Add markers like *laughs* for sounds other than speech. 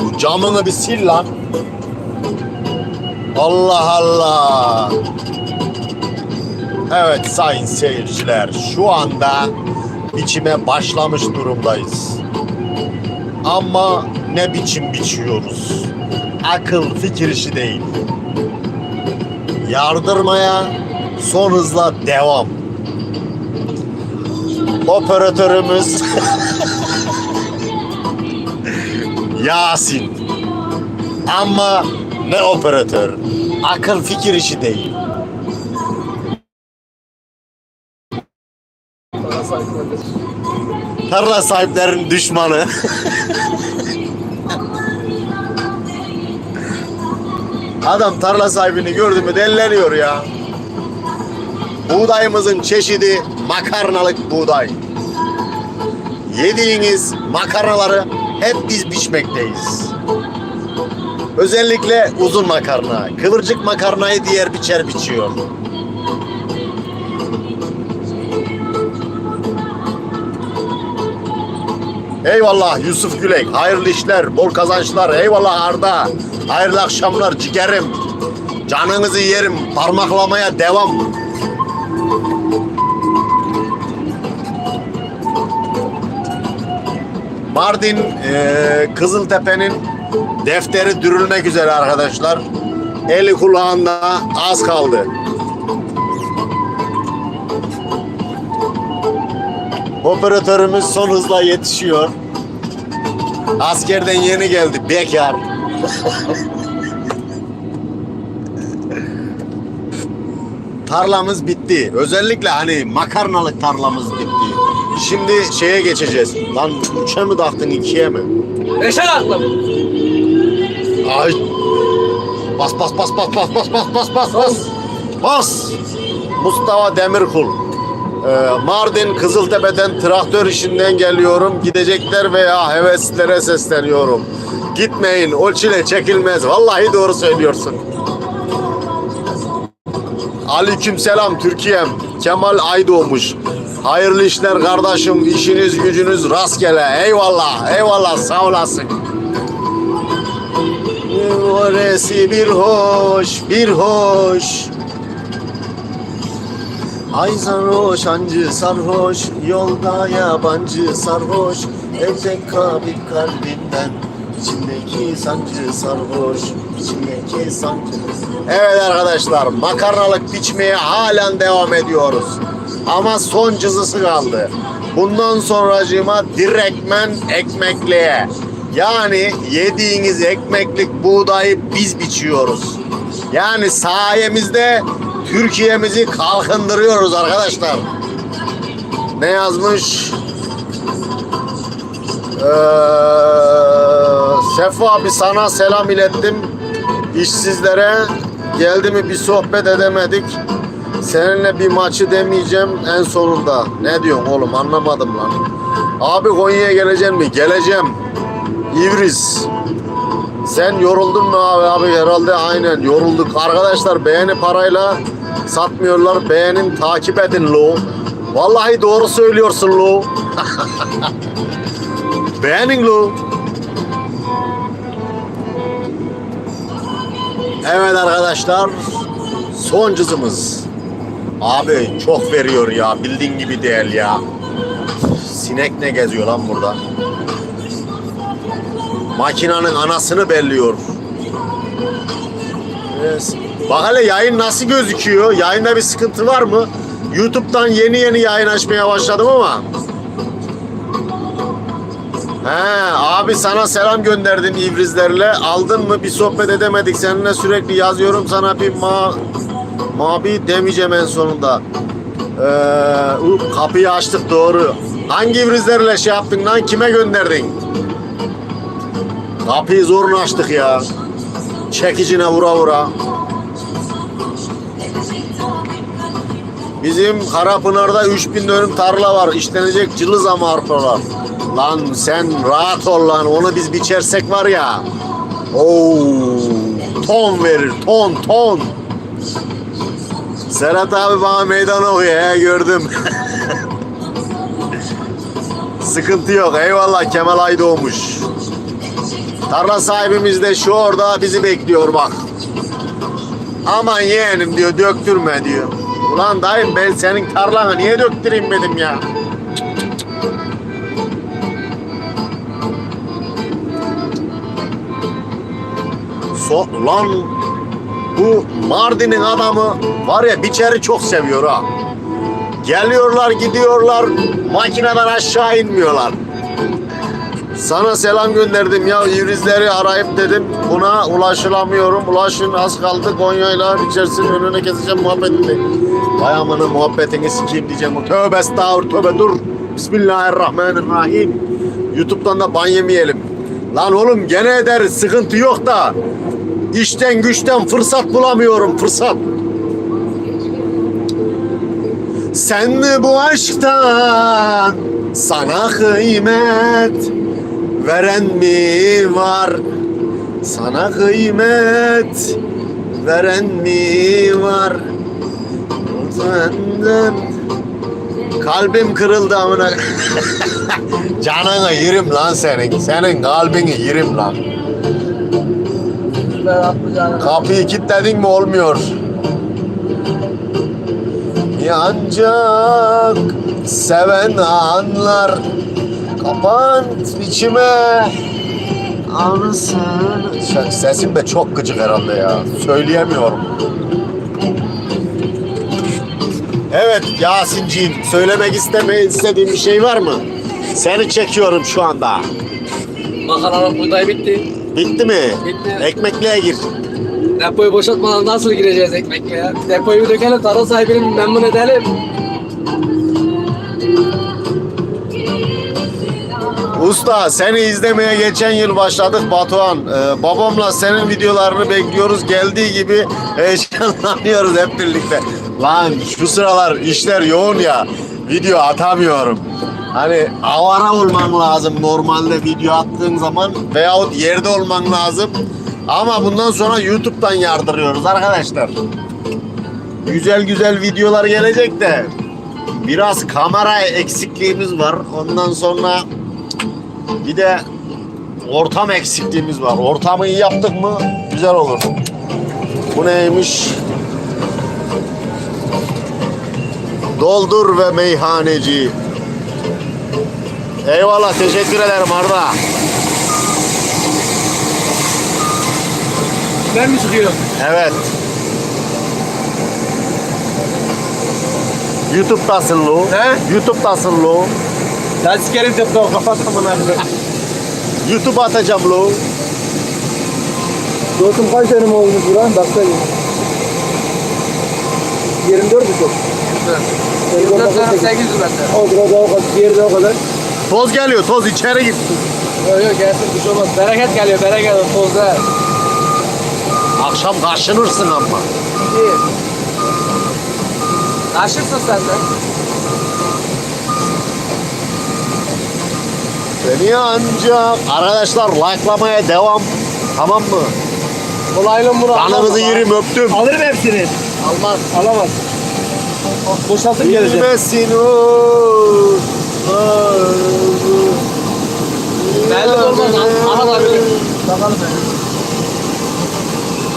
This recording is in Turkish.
Bu camını bir sil lan. Allah Allah. Evet sayın seyirciler şu anda biçime başlamış durumdayız. Ama ne biçim biçiyoruz? Akıl fikir işi değil. Yardırmaya son hızla devam. Operatörümüz *laughs* Yasin. Ama ne operatör? Akıl fikir işi değil. Tarla sahiplerinin düşmanı. *laughs* Adam tarla sahibini gördü mü delleniyor ya. Buğdayımızın çeşidi makarnalık buğday. Yediğiniz makarnaları hep biz biçmekteyiz. Özellikle uzun makarna. Kıvırcık makarnayı diğer biçer biçiyor. Eyvallah Yusuf Gülek. Hayırlı işler, bol kazançlar. Eyvallah Arda. Hayırlı akşamlar ciğerim. Canınızı yerim. Parmaklamaya devam. Mardin eee, Kızıltepe'nin defteri dürülmek üzere arkadaşlar. Eli kulağında az kaldı. Operatörümüz son hızla yetişiyor. Askerden yeni geldi bekar. *laughs* tarlamız bitti. Özellikle hani makarnalık tarlamız bitti. Şimdi şeye geçeceğiz. Lan üçe mi taktın ikiye mi? Beşe aklım. Ay. Bas bas bas bas bas bas bas bas bas bas. Bas. Mustafa Demirkul. Ee, Mardin Kızıltepe'den traktör işinden geliyorum. Gidecekler veya heveslere sesleniyorum. Gitmeyin. O çile çekilmez. Vallahi doğru söylüyorsun. Aleyküm selam Türkiye'm. Kemal Aydoğmuş. Hayırlı işler kardeşim. İşiniz gücünüz rastgele. Eyvallah. Eyvallah. Sağ olasın. Orası bir hoş, bir hoş. Ay sarhoş, hancı sarhoş, yolda yabancı sarhoş. Etek kabir kalbimden, içimdeki sancı sarhoş, içimdeki sancı. Evet arkadaşlar, makarnalık biçmeye halen devam ediyoruz. Ama son cızısı kaldı. Bundan sonracığıma direkmen ekmekliğe. Yani yediğiniz ekmeklik buğdayı biz biçiyoruz. Yani sayemizde Türkiye'mizi kalkındırıyoruz arkadaşlar. Ne yazmış? Ee, Sefa abi sana selam ilettim. İşsizlere geldi mi bir sohbet edemedik. Seninle bir maçı demeyeceğim en sonunda. Ne diyorsun oğlum anlamadım lan. Abi Konya'ya geleceksin mi? Geleceğim. İvriz. Sen yoruldun mu abi? Abi herhalde aynen yorulduk. Arkadaşlar beğeni parayla satmıyorlar. Beğenin takip edin lo. Vallahi doğru söylüyorsun lo. *laughs* Beğenin lo. Evet arkadaşlar. Son cızımız. Abi çok veriyor ya. Bildiğin gibi değil ya. Sinek ne geziyor lan burada? Makinanın anasını belliyor. Evet. Bak hele yayın nasıl gözüküyor? Yayında bir sıkıntı var mı? YouTube'dan yeni yeni yayın açmaya başladım ama. He, abi sana selam gönderdim İvrizlerle. Aldın mı? Bir sohbet edemedik. Seninle sürekli yazıyorum sana bir ma mabi demeyeceğim en sonunda. Ee, kapıyı açtık doğru. Hangi İvrizlerle şey yaptın lan? Kime gönderdin? Kapıyı zorla açtık ya. Çekicine vura vura. Bizim Karapınar'da 3000 dönüm tarla var. İşlenecek cılız ama arpalar. Lan sen rahat ol lan. Onu biz biçersek var ya. Oo, ton verir. Ton ton. Serhat abi bana meydan okuyor. He, gördüm. sıkıntı yok. Eyvallah Kemal Aydoğmuş. Tarla sahibimiz de şu orada bizi bekliyor bak. Aman yeğenim diyor döktürme diyor. Ulan dayım ben senin tarlanı niye döktüreyim dedim ya. So, lan bu Mardin'in adamı var ya biçeri çok seviyor ha. Geliyorlar gidiyorlar makineden aşağı inmiyorlar. Sana selam gönderdim ya İvrizleri arayıp dedim buna ulaşılamıyorum. Ulaşın az kaldı Konya'yla içerisinin önüne keseceğim muhabbetini. Vay amına muhabbetini sikeyim diyeceğim. Tövbe estağfur tövbe dur. Bismillahirrahmanirrahim. Youtube'dan da ban yemeyelim. Lan oğlum gene eder sıkıntı yok da. İşten güçten fırsat bulamıyorum fırsat. Sen mi bu aşktan sana kıymet veren mi var? Sana kıymet veren mi var? Senden kalbim kırıldı amına. *laughs* Canını yerim lan senin. Senin kalbini yerim lan. Kapıyı kilitledin mi olmuyor. Yancak seven anlar Kapan içime Anısın Sesim de çok gıcık herhalde ya Söyleyemiyorum Evet Yasinciğim Söylemek isteme istediğin bir şey var mı? Seni çekiyorum şu anda Makarna buğday bitti. Bitti mi? Bitti. Ekmekliğe gir Depoyu boşaltmadan nasıl gireceğiz ekmekle ya? Depoyu dökelim, tarla sahibini memnun edelim. Usta seni izlemeye geçen yıl başladık Batuhan. Ee, babamla senin videolarını bekliyoruz. Geldiği gibi heyecanlanıyoruz hep birlikte. Lan şu sıralar işler yoğun ya. Video atamıyorum. Hani avara olman lazım normalde video attığın zaman veyahut yerde olman lazım. Ama bundan sonra YouTube'dan yardırıyoruz arkadaşlar. Güzel güzel videolar gelecek de biraz kamera eksikliğimiz var. Ondan sonra bir de ortam eksikliğimiz var. Ortamı iyi yaptık mı güzel olur. Bu neymiş? Doldur ve meyhaneci. Eyvallah teşekkür ederim Arda. Ben mi çıkıyorum? Evet. YouTube'dasın lo. He? YouTube'dasın lo. Ya sikerim tepki kapat amına. YouTube atacağım lo. Dostum kaç dönüm olmuş buran? Baksana. 24 buçuk. 24 dönüm 800 metre. O burada o kadar, diğeri de o kadar. Toz geliyor toz içeri git. Yok yok gelsin bir şey olmaz. Bereket geliyor bereket tozda. Akşam kaşınırsın ama. İyi. Aşıksın sen de. Beni ancak arkadaşlar like'lamaya devam. Tamam mı? Kolaylı bunu Kanımızı yerim öptüm. Alırım hepsini. Almaz. Alamaz. Boşaltıp geleceğim. Bilmesin o. Olmaz. Ana da bilir. Bakalım.